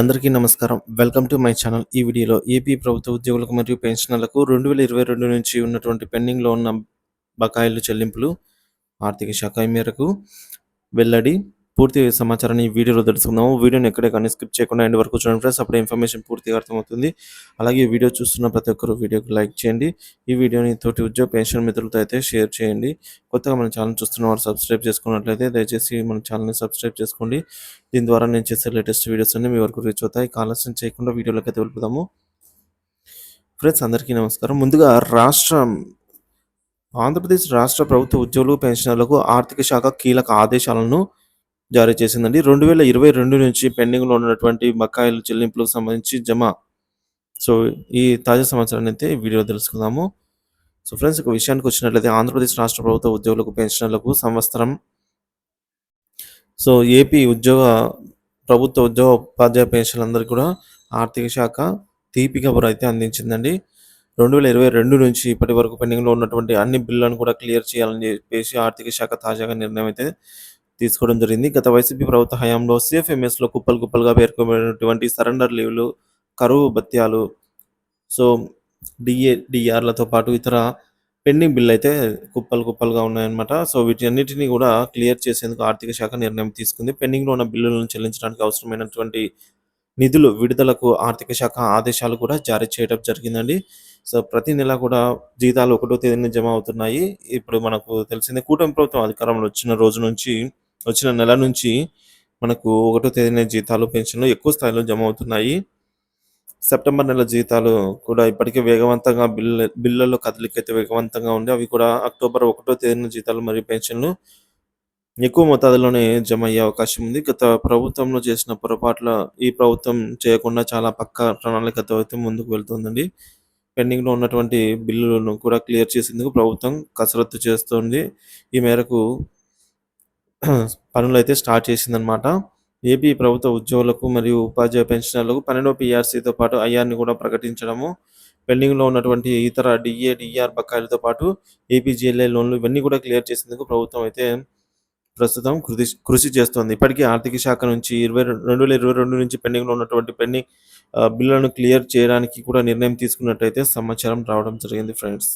అందరికీ నమస్కారం. Welcome to my channel. ఈ వీడియోలో ఏపీ ప్రభుత్వ ఉద్యోగులకు మరియు పెన్షనర్లకు రెండు వేల ఇరవై రెండు నుంచి ఉన్నటువంటి పెండింగ్లో ఉన్న బకాయిలు చెల్లింపులు ఆర్థిక శాఖ మేరకు వెల్లడి పూర్తి సమాచారాన్ని ఈ వీడియోలో తెలుసుకుందాము. వీడియోని ఎక్కడే కానీ స్కిప్ చేయకుండా ఎండ్ వరకు చూడండి ఫ్రెండ్స్. అప్పుడు ఇన్ఫర్మేషన్ పూర్తిగా అర్థమవుతుంది. అలాగే ఈ వీడియో చూస్తున్న ప్రతి ఒక్కరు వీడియోకి లైక్ చేయండి. ఈ వీడియోని తోటి ఉద్యోగ పెన్షన్ మిత్రులతో అయితే షేర్ చేయండి. కొత్తగా మన ఛానల్ చూస్తున్న వారు సబ్స్క్రైబ్ చేసుకున్నట్లయితే దయచేసి మన ఛానల్ని సబ్స్క్రైబ్ చేసుకోండి. దీని ద్వారా నేను చేసే లేటెస్ట్ వీడియోస్ అన్ని మీ వరకు రీచ్ అవుతాయి. ఆలస్యం చేయకుండా వీడియోలోకి అయితే వెళ్ళిపోదాము. ఫ్రెండ్స్ అందరికీ నమస్కారం. ముందుగా రాష్ట్రం ఆంధ్రప్రదేశ్ రాష్ట్ర ప్రభుత్వ ఉద్యోగులు పెన్షనర్లకు ఆర్థిక శాఖ కీలక ఆదేశాలను జారీ చేసిందండి. రెండు వేల ఇరవై రెండు నుంచి పెండింగ్లో ఉన్నటువంటి బకాయిల చెల్లింపులకు సంబంధించి జమ. సో ఈ తాజా సమాచారాన్ని అయితే వీడియో తెలుసుకుందాము. సో ఫ్రెండ్స్ ఒక విషయానికి వచ్చినట్లయితే ఆంధ్రప్రదేశ్ రాష్ట్ర ప్రభుత్వ ఉద్యోగులకు పెన్షనర్లకు సంవత్సరం. సో ఏపీ ఉద్యోగ ప్రభుత్వ ఉద్యోగ ఉపాధ్యాయ పెన్షన్లందరికీ కూడా ఆర్థిక శాఖ తీపి కబురు అయితే అందించిందండి. రెండు వేల ఇరవై రెండు నుంచి ఇప్పటి వరకు పెండింగ్లో ఉన్నటువంటి అన్ని బిల్లులను కూడా క్లియర్ చేయాలని చెప్పేసి ఆర్థిక శాఖ తాజాగా నిర్ణయం అయితే తీసుకోవడం జరిగింది. గత వైసీపీ ప్రభుత్వ హయాంలో సిఎఫ్ఎంఎస్లో కుప్పలు కుప్పలుగా పేర్కొనేటువంటి సరెండర్ లీవ్లు కరువు భత్యాలు సో డిఏ డిఆర్లతో పాటు ఇతర పెండింగ్ బిల్ అయితే కుప్పలు కుప్పలుగా ఉన్నాయన్నమాట. సో వీటన్నిటిని కూడా క్లియర్ చేసేందుకు ఆర్థిక శాఖ నిర్ణయం తీసుకుంది. పెండింగ్లో ఉన్న బిల్లులను చెల్లించడానికి అవసరమైనటువంటి నిధులు విడుదలకు ఆర్థిక శాఖ ఆదేశాలు కూడా జారీ చేయడం జరిగిందండి. సో ప్రతి నెల కూడా జీతాలు ఒకటో తేదీన జమ అవుతున్నాయి. ఇప్పుడు మనకు తెలిసిందే కూటమి ప్రభుత్వం అధికారంలో వచ్చిన రోజు నుంచి వచ్చిన నెల నుంచి మనకు ఒకటో తేదీన జీతాలు పెన్షన్లు ఎక్కువ స్థాయిలో జమ అవుతున్నాయి. సెప్టెంబర్ నెల జీతాలు కూడా ఇప్పటికే వేగవంతంగా బిల్ బిల్లలో కదలికైతే వేగవంతంగా ఉంది. అవి కూడా అక్టోబర్ ఒకటో తేదీన జీతాలు మరియు పెన్షన్లు ఎక్కువ మోతాదులోనే జమ అయ్యే అవకాశం ఉంది. గత ప్రభుత్వంలో చేసిన పొరపాట్ల ఈ ప్రభుత్వం చేయకుండా చాలా పక్క ప్రణాళికతో అయితే ముందుకు వెళ్తుందండి. పెండింగ్లో ఉన్నటువంటి బిల్లులను కూడా క్లియర్ చేసేందుకు ప్రభుత్వం కసరత్తు చేస్తుంది. ఈ మేరకు పనులు అయితే స్టార్ట్ చేసిందనమాట ఏపీ ప్రభుత్వ ఉద్యోగులకు మరియు ఉపాధ్యాయ పెన్షనర్లకు పన్నెండో పీఆర్సీతో పాటు ఐఆర్ని కూడా ప్రకటించడము. పెండింగ్లో ఉన్నటువంటి ఇతర డిఏ డిఆర్ బకాయిలతో పాటు ఏపీజీఎల్ఏ లోన్లు ఇవన్నీ కూడా క్లియర్ చేసేందుకు ప్రభుత్వం అయితే ప్రస్తుతం కృషి కృషి చేస్తోంది. ఇప్పటికీ ఆర్థిక శాఖ నుంచి ఇరవై రెండు వేల ఇరవై రెండు నుంచి పెండింగ్లో ఉన్నటువంటి పెండింగ్ బిల్లులను క్లియర్ చేయడానికి కూడా నిర్ణయం తీసుకున్నట్టయితే సమాచారం రావడం జరిగింది ఫ్రెండ్స్.